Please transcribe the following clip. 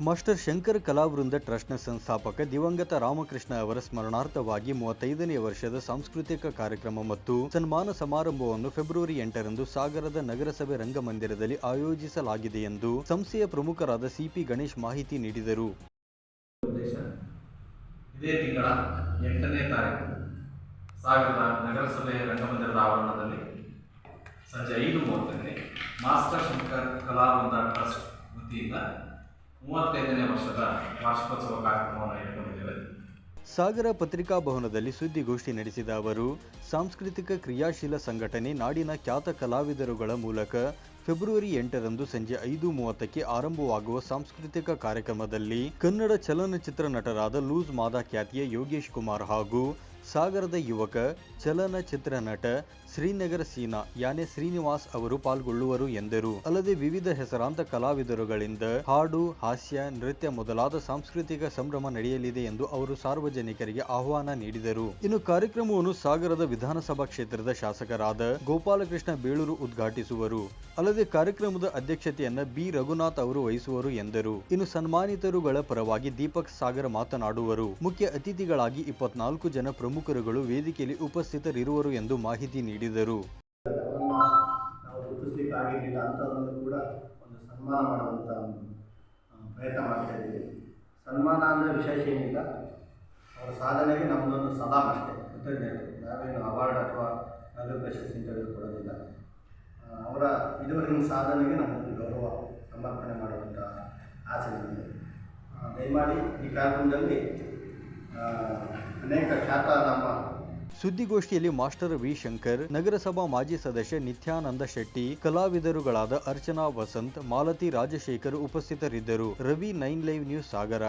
Master Shankar ಕಲಾವೃಂದ ಟ್ರಸ್ಟ್ನ ಸಂಸ್ಥಾಪಕ ದಿವಂಗತ ರಾಮಕೃಷ್ಣ ಅವರ ಸ್ಮರಣಾರ್ಥವಾಗಿ ಮೂವತ್ತೈದನೇ ವರ್ಷದ ಸಾಂಸ್ಕೃತಿಕ ಕಾರ್ಯಕ್ರಮ ಮತ್ತು ಸನ್ಮಾನ ಸಮಾರಂಭವನ್ನು ಫೆಬ್ರವರಿ ಎಂಟರಂದು ಸಾಗರದ ನಗರಸಭೆ ರಂಗಮಂದಿರದಲ್ಲಿ ಆಯೋಜಿಸಲಾಗಿದೆ ಎಂದು ಸಂಸ್ಥೆಯ ಪ್ರಮುಖರಾದ ಸಿಪಿ ಗಣೇಶ್ ಮಾಹಿತಿ ನೀಡಿದರು. ಇದೇ ತಿಂಗಳ ಎಂಟನೇ ತಾರೀಕು ಸಾಗರದ ನಗರಸಭೆ ರಂಗಮಂದಿರದ ಆವರಣದಲ್ಲಿ ಸಂಜೆ ಐದು ಮಾಸ್ಟರ್ ಶಂಕರ್ ಕಲಾವೃಂದ ಟ್ರಸ್ಟ್ ಮೂವತ್ತೈದನೇ ವರ್ಷದ ವಾರ್ಷಿಕೋತ್ಸವ ಕಾರ್ಯಕ್ರಮವನ್ನು ಇಟ್ಟುಕೊಂಡಿದ್ದೇವೆ ಸಾಗರ ಪತ್ರಿಕಾ ಭವನದಲ್ಲಿ ಸುದ್ದಿಗೋಷ್ಠಿ ನಡೆಸಿದ ಅವರು, ಸಾಂಸ್ಕೃತಿಕ ಕ್ರಿಯಾಶೀಲ ಸಂಘಟನೆ ನಾಡಿನ ಖ್ಯಾತ ಕಲಾವಿದರುಗಳ ಮೂಲಕ ಫೆಬ್ರವರಿ ಎಂಟರಂದು ಸಂಜೆ ಐದು ಮೂವತ್ತಕ್ಕೆ ಆರಂಭವಾಗುವ ಸಾಂಸ್ಕೃತಿಕ ಕಾರ್ಯಕ್ರಮದಲ್ಲಿ ಕನ್ನಡ ಚಲನಚಿತ್ರ ನಟರಾದ ಲೂಸ್ ಮಾದಾ ಖ್ಯಾತಿಯ ಯೋಗೇಶ್ ಕುಮಾರ್ ಹಾಗೂ ಸಾಗರದ ಯುವಕ, ಚಲನಚಿತ್ರ ನಟ ಶ್ರೀನಗರ ಸೀನಾ, ಯಾನೆ ಶ್ರೀನಿವಾಸ್ ಅವರು ಪಾಲ್ಗೊಳ್ಳುವರು ಎಂದರು. ಅಲ್ಲದೆ ವಿವಿಧ ಹೆಸರಾಂತ ಕಲಾವಿದರುಗಳಿಂದ ಹಾಡು, ಹಾಸ್ಯ, ನೃತ್ಯ ಮೊದಲಾದ ಸಾಂಸ್ಕೃತಿಕ ಸಂಭ್ರಮ ನಡೆಯಲಿದೆ ಎಂದು ಅವರು ಸಾರ್ವಜನಿಕರಿಗೆ ಆಹ್ವಾನ ನೀಡಿದರು. ಇನ್ನು ಕಾರ್ಯಕ್ರಮವನ್ನು ಸಾಗರದ ವಿಧಾನಸಭಾ ಕ್ಷೇತ್ರದ ಶಾಸಕರಾದ ಗೋಪಾಲಕೃಷ್ಣ ಬೇಳೂರು ಉದ್ಘಾಟಿಸುವರು. ಅಲ್ಲದೆ ಕಾರ್ಯಕ್ರಮದ ಅಧ್ಯಕ್ಷತೆಯನ್ನ ಬಿ. ರಘುನಾಥ್ ಅವರು ವಹಿಸುವರು ಎಂದರು. ಇನ್ನು ಸನ್ಮಾನಿತರುಗಳ ಪರವಾಗಿ ದೀಪಕ್ ಸಾಗರ್ ಮಾತನಾಡುವರು. ಮುಖ್ಯ ಅತಿಥಿಗಳಾಗಿ ಇಪ್ಪತ್ನಾಲ್ಕು ಜನ ಪ್ರಮುಖರುಗಳು ವೇದಿಕೆಯಲ್ಲಿ ಉಪಸ್ಥಿತರಿರುವರು ಎಂದು ಮಾಹಿತಿ ನೀಡಿದರು. ಸನ್ಮಾನ ಅಂದರೆ ವಿಶೇಷ ಏನಿಲ್ಲ. ಅವರ ಸಾಧನೆಗೆ ನಮ್ಮದೊಂದು ಸಲಾಮ್ ಅಷ್ಟೇ. ಕೃತಜ್ಞತೆ ನಾವೇನು ಅವಾರ್ಡ್ ಅಥವಾ ನಗರ ಪ್ರಶಸ್ತಿ ಇದುವರೆಗಿನ ಸಾಧನೆಗೆ ನಮ್ಮ ಗೌರವ ಸಮರ್ಪಣೆ ಮಾಡುವಂಥ ಆಸೆ ನಮಗೆ ಆ, ದಯಮಾಡಿ ಈ ಕಾರ್ಯಕ್ರಮದಲ್ಲಿ ಅನೇಕ ಖ್ಯಾತ ನಮ್ಮ ಸುದ್ದಿಗೋಷ್ಠಿಯಲ್ಲಿ ಮಾಸ್ಟರ್ ವಿ ಶಂಕರ್ ನಗರಸಭಾ ಮಾಜಿ ಸದಸ್ಯ ನಿತ್ಯಾನಂದ ಶೆಟ್ಟಿ ಕಲಾವಿದರುಗಳಾದ ಅರ್ಚನಾ ವಸಂತ್ ಮಾಲತಿ ರಾಜಶೇಖರ್ ಉಪಸ್ಥಿತರಿದ್ದರು. Ravi nine live news Sagara.